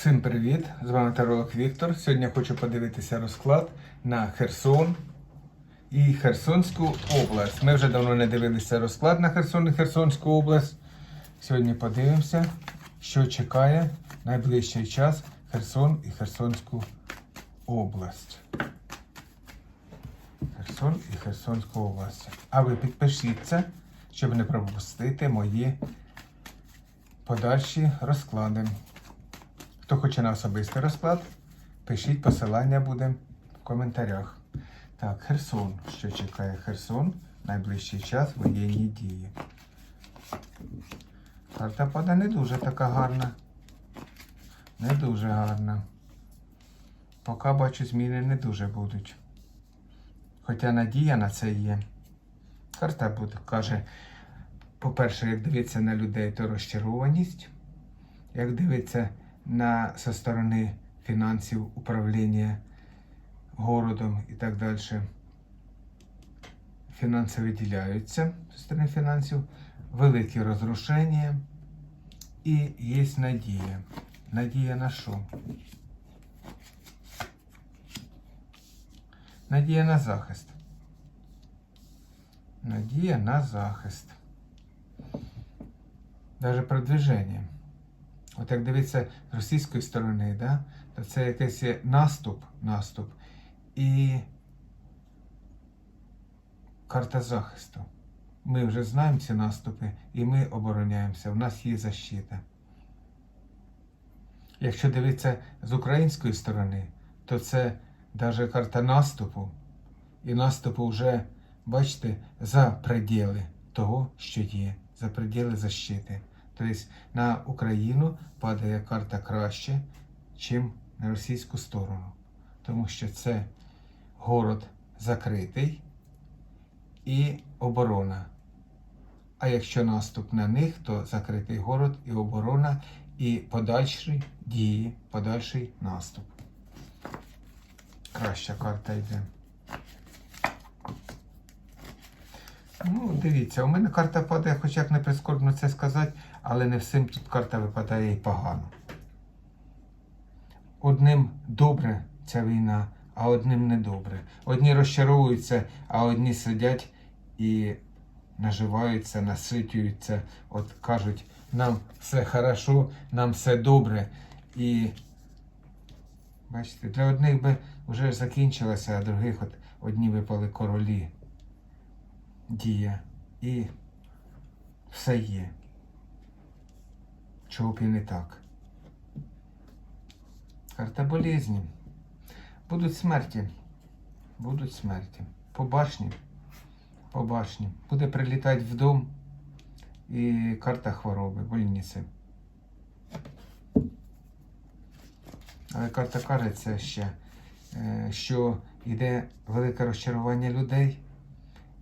Всім привіт! З вами Таролог Віктор. Сьогодні хочу подивитися розклад на Херсон і Херсонську область. Ми вже давно не дивилися розклад на Херсон і Херсонську область. Сьогодні подивимося, що чекає найближчий час Херсон і Херсонську область. Херсон і Херсонську область. А ви підпишіться, щоб не пропустити мої подальші розклади. Хто хоче на особистий розклад, пишіть посилання буде в коментарях. Так, Херсон. Що чекає Херсон? Найближчий час воєнні дії. Карта пада не дуже така гарна. Не дуже гарна. Поки бачу, зміни не дуже будуть. Хоча надія на це є. Карта буде, каже, по-перше, як дивитися на людей, то розчарованість. Як дивиться на со сторони фінансів, управління городом і так далі. Фінанси виділяються зі сторони фінансів, великі розрушення і є надія. Надія на що? Надія на захист. Надія на захист. Даже продвиження. От як дивитися з російської сторони, да, то це якийсь наступ, наступ і карта захисту. Ми вже знаємо ці наступи і ми обороняємося. У нас є защита. Якщо дивитися з української сторони, то це навіть карта наступу. І наступу вже, бачите, за пределы того, що є, за пределы защити. Тобто на Україну падає карта краще, чим на російську сторону. Тому що це город закритий і оборона. А якщо наступ на них, то закритий город і оборона, і подальші дії, подальший наступ. Краща карта йде. Ну, дивіться, у мене карта падає, хоч як не прискорбно це сказати, але не всім тут карта випадає і погано. Одним добре ця війна, а одним не добре. Одні розчаровуються, а одні сидять і наживаються, наситюються, от кажуть, нам все хорошо, нам все добре. І бачите, для одних би вже закінчилося, а других от одні випали королі дія і все є. Чого б і не так. Карта болезні. Будуть смерті. Будуть смерті. По башні. По башні. Буде прилітати в дом і карта хвороби, больниці. Але карта каже це ще, е, що йде велике розчарування людей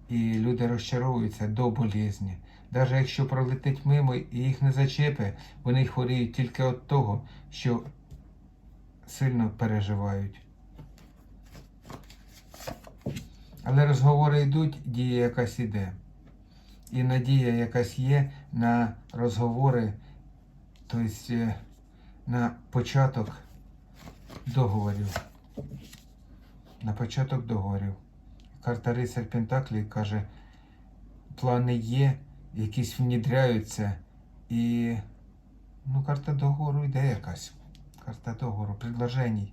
і люди розчаровуються до болізні. Навіть якщо пролетить мимо і їх не зачепи, вони хворіють тільки від того, що сильно переживають. Але розговори йдуть, дія якась іде. І надія якась є на розговори, тобто е, на початок договорів. На початок договорів. Карта Рицар Пентаклі каже, плани є, якісь внідряються. І ну, карта договору йде якась. Карта договору, предложеній.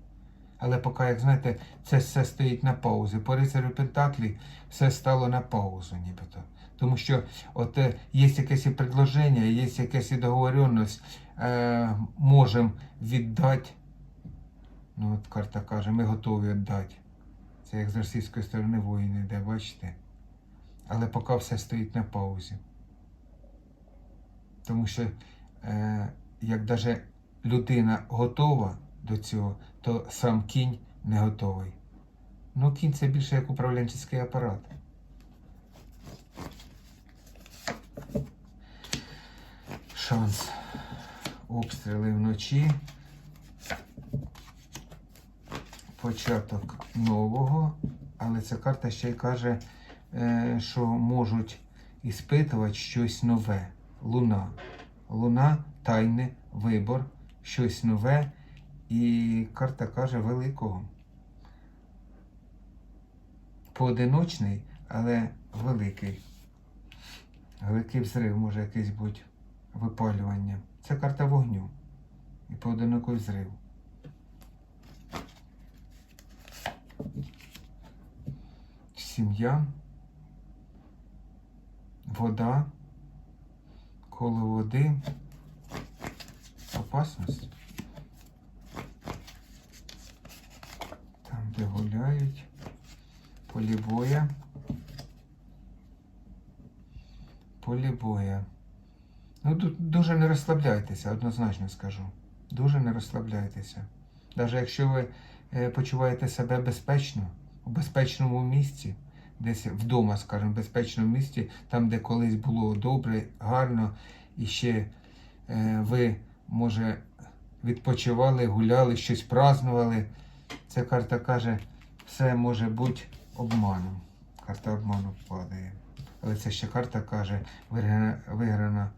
Але поки, як знаєте, це все стоїть на паузі. По рицарю Пентаклі все стало на паузу, нібито. Тому що от е, є якесь і предложення, є якась і договоренність, е, можемо віддати. Ну, от карта каже, ми готові віддати. Це як з російської сторони воїн йде, бачите? Але поки все стоїть на паузі. Тому що е, як навіть людина готова до цього, то сам кінь не готовий. Ну, кінь це більше як управленчий апарат. Шанс. Обстріли вночі. Початок нового, але ця карта ще й каже, е, що можуть іспитувати щось нове. Луна. Луна, тайне, вибор, щось нове і карта каже великого. Поодиночний, але великий. Великий взрив може якийсь бути випалювання. Це карта вогню. І поодинокий взрив. Сім'я, вода, коло води, опасність. Там, де гуляють, полі боя. Полі боя. Ну, тут дуже не розслабляйтеся, однозначно скажу. Дуже не розслабляйтеся. Навіть якщо ви почуваєте себе безпечно, у безпечному місці, десь вдома, скажімо, в безпечному місці, там, де колись було добре, гарно, і ще е, ви, може, відпочивали, гуляли, щось празнували. Ця карта каже, все може бути обманом. Карта обману падає. Але це ще карта каже, виграна, виграна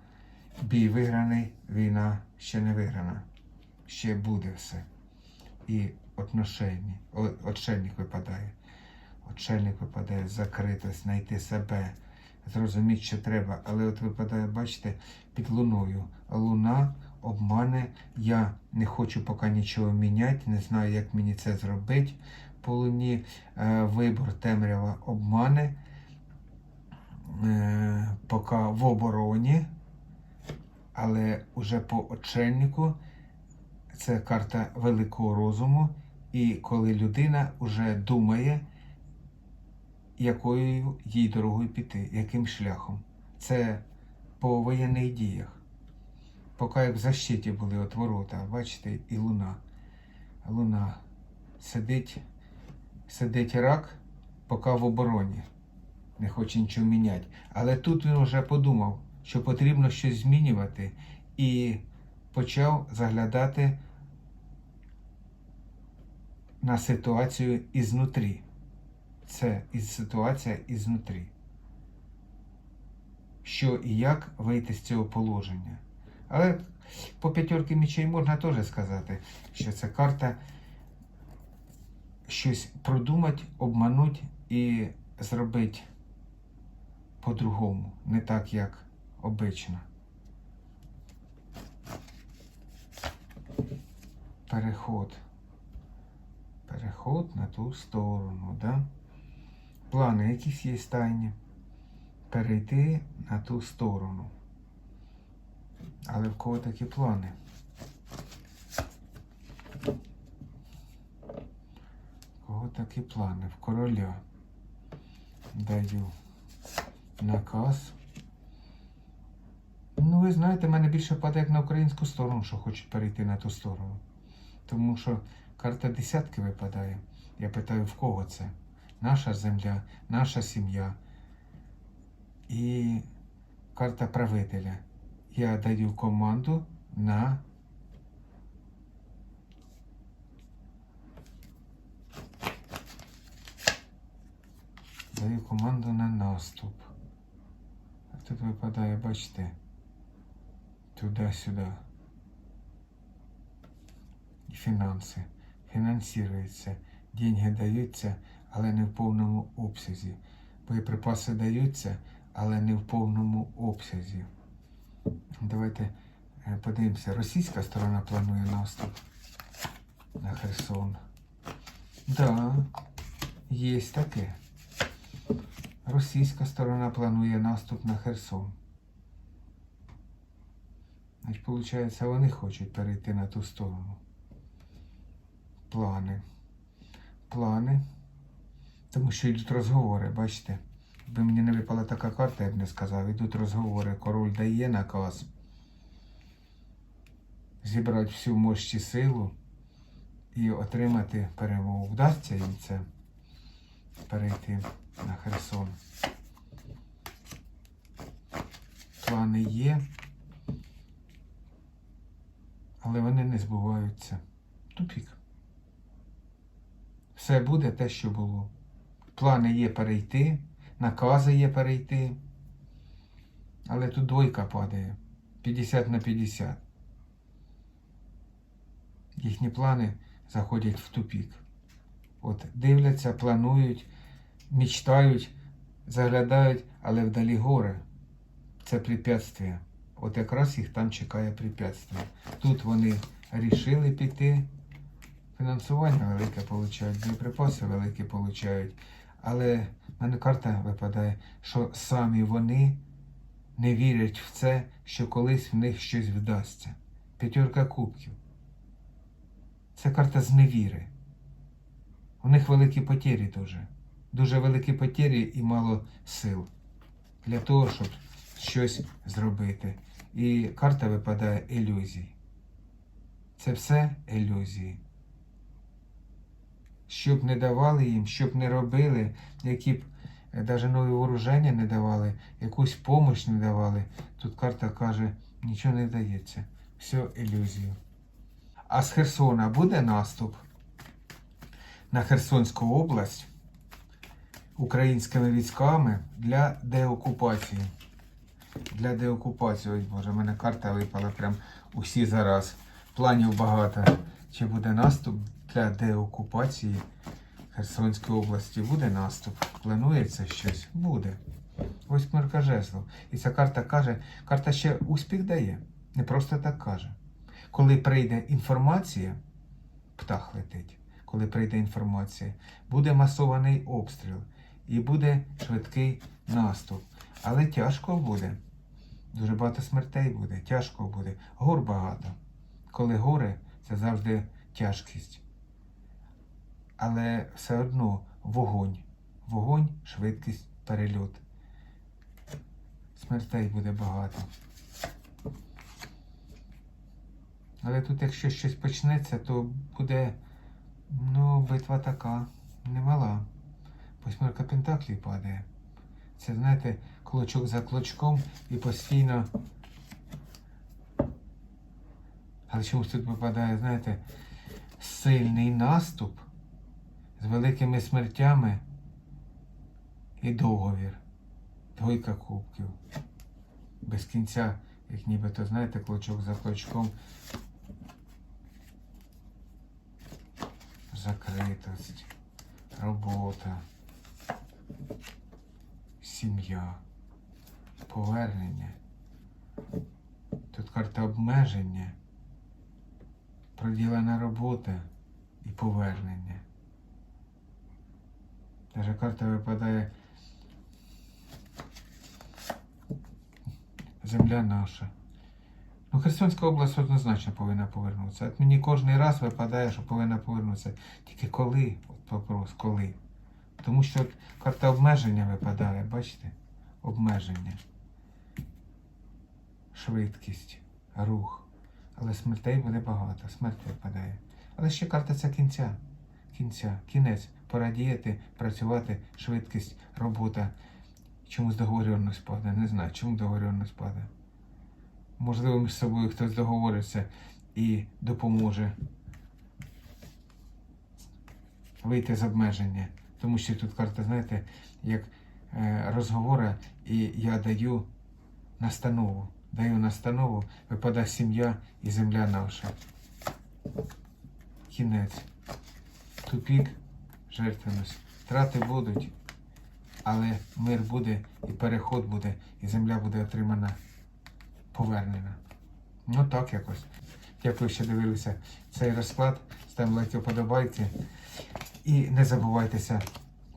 бій виграний, війна ще не виграна. Ще буде все. І отношення, о- отшельник випадає. Отшельник випадає, закритость, знайти себе, зрозуміти, що треба. Але от випадає, бачите, під луною. Луна обмане, я не хочу поки нічого міняти, не знаю, як мені це зробити. По луні е, вибор темрява обмане, е, поки в обороні, але уже по очельнику це карта великого розуму. І коли людина вже думає, якою їй дорогою піти, яким шляхом. Це по воєнних діях. Поки як в защиті були от ворота, бачите, і луна. Луна сидить, сидить рак, поки в обороні. Не хоче нічого міняти. Але тут він вже подумав, що потрібно щось змінювати, і почав заглядати на ситуацію ізнутрі. Це із ситуація ізнутрі. Що і як вийти з цього положення. Але по п'ятерки мечей можна теж сказати, що це карта щось продумати, обманути і зробити по-другому, не так, як обично. Переход. Переход на ту сторону, да? Плани якісь є тайні. Перейти на ту сторону. Але в кого такі плани? В кого такі плани? В короля даю наказ. Ну, ви знаєте, в мене більше падає на українську сторону, що хочуть перейти на ту сторону. Тому що карта десятки випадає. Я питаю, в кого це? Наша земля, наша сім'я. І карта правителя. Я даю команду на даю команду на наступ. А тут випадає, бачите, туди-сюди. І фінанси. Фінансується. Деньги даються, але не в повному обсязі. Боєприпаси даються, але не в повному обсязі. Давайте е, подивимося. Російська сторона планує наступ на Херсон. Да, є таке. Російська сторона планує наступ на Херсон. Значить, виходить, вони хочуть перейти на ту сторону. Плани. Плани. Тому що йдуть розговори, бачите? Якби мені не випала така карта, я б не сказав. Йдуть розговори. Король дає наказ зібрати всю мощь і силу і отримати перемогу. Вдасться їм це перейти на Херсон. Плани є, але вони не збуваються. Тупік. Все буде те, що було. Плани є перейти, накази є перейти. Але тут двойка падає. 50 на 50. їхні плани заходять в тупік. От дивляться, планують, мечтають, заглядають, але вдалі горе. Це препятствие. От якраз їх там чекає препятствие. Тут вони рішили піти. Фінансування велике получають, боєприпаси великі получають. Але в мене карта випадає, що самі вони не вірять в це, що колись в них щось вдасться. П'ятерка кубків. Це карта зневіри. У них великі потері дуже. Дуже великі потері і мало сил для того, щоб щось зробити. І карта випадає ілюзій. Це все ілюзії. Щоб не давали їм, щоб не робили, які б навіть нові вооруження не давали, якусь допомогу не давали. Тут карта каже, нічого не дається. Все ілюзію. А з Херсона буде наступ на Херсонську область українськими військами для деокупації. Для деокупації, ой Боже, в мене карта випала прям усі зараз. Планів багато. Чи буде наступ для деокупації Херсонської області? Буде наступ. Планується щось? Буде. Ось книжка жезлов. І ця карта каже, карта ще успіх дає. Не просто так каже. Коли прийде інформація, птах летить. Коли прийде інформація, буде масований обстріл і буде швидкий наступ. Але тяжко буде. Дуже багато смертей буде, тяжко буде. Гор багато. Коли гори, це завжди тяжкість. Але все одно вогонь. Вогонь, швидкість, перельот. Смертей буде багато. Але тут, якщо щось почнеться, то буде ну, битва така немала. Восьмерка Пентаклів падає. Це, знаєте, клочок за клочком і постійно. Але чомусь тут випадає, знаєте, сильний наступ з великими смертями і договір. Двойка кубків. Без кінця, як нібито, знаєте, клочок за клочком. Закритость, робота, сім'я, повернення. Тут карта обмеження, проділена робота і повернення. Даже карта випадає Земля наша. Ну, Херсонська область однозначно повинна повернутися. От мені кожен раз випадає, що повинна повернутися. Тільки коли? От вопрос, коли? Тому що от карта обмеження випадає, бачите? Обмеження. Швидкість, рух. Але смертей буде багато, смерть випадає. Але ще карта ця кінця. Кінця, кінець. Пора діяти, працювати, швидкість, робота. Чомусь договоренність падає. Не знаю, чому договоренність падає. Можливо, між собою хтось договориться і допоможе вийти з обмеження. Тому що тут карта, знаєте, як е, розговора, і я даю настанову. Даю настанову, випадає сім'я і земля наша. Кінець. Тупік, жертвеність. Втрати будуть, але мир буде і переход буде, і земля буде отримана повернена. Ну так якось. Дякую, що дивилися цей розклад. Ставимо лайки, вподобайки. І не забувайтеся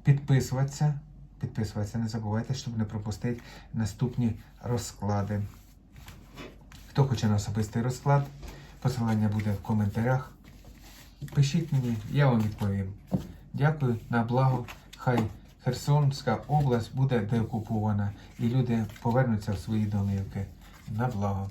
підписуватися. Підписуватися, не забувайте, щоб не пропустити наступні розклади. Хто хоче на особистий розклад, посилання буде в коментарях. Пишіть мені, я вам відповім. Дякую на благо. Хай Херсонська область буде деокупована і люди повернуться в свої домівки. На благо.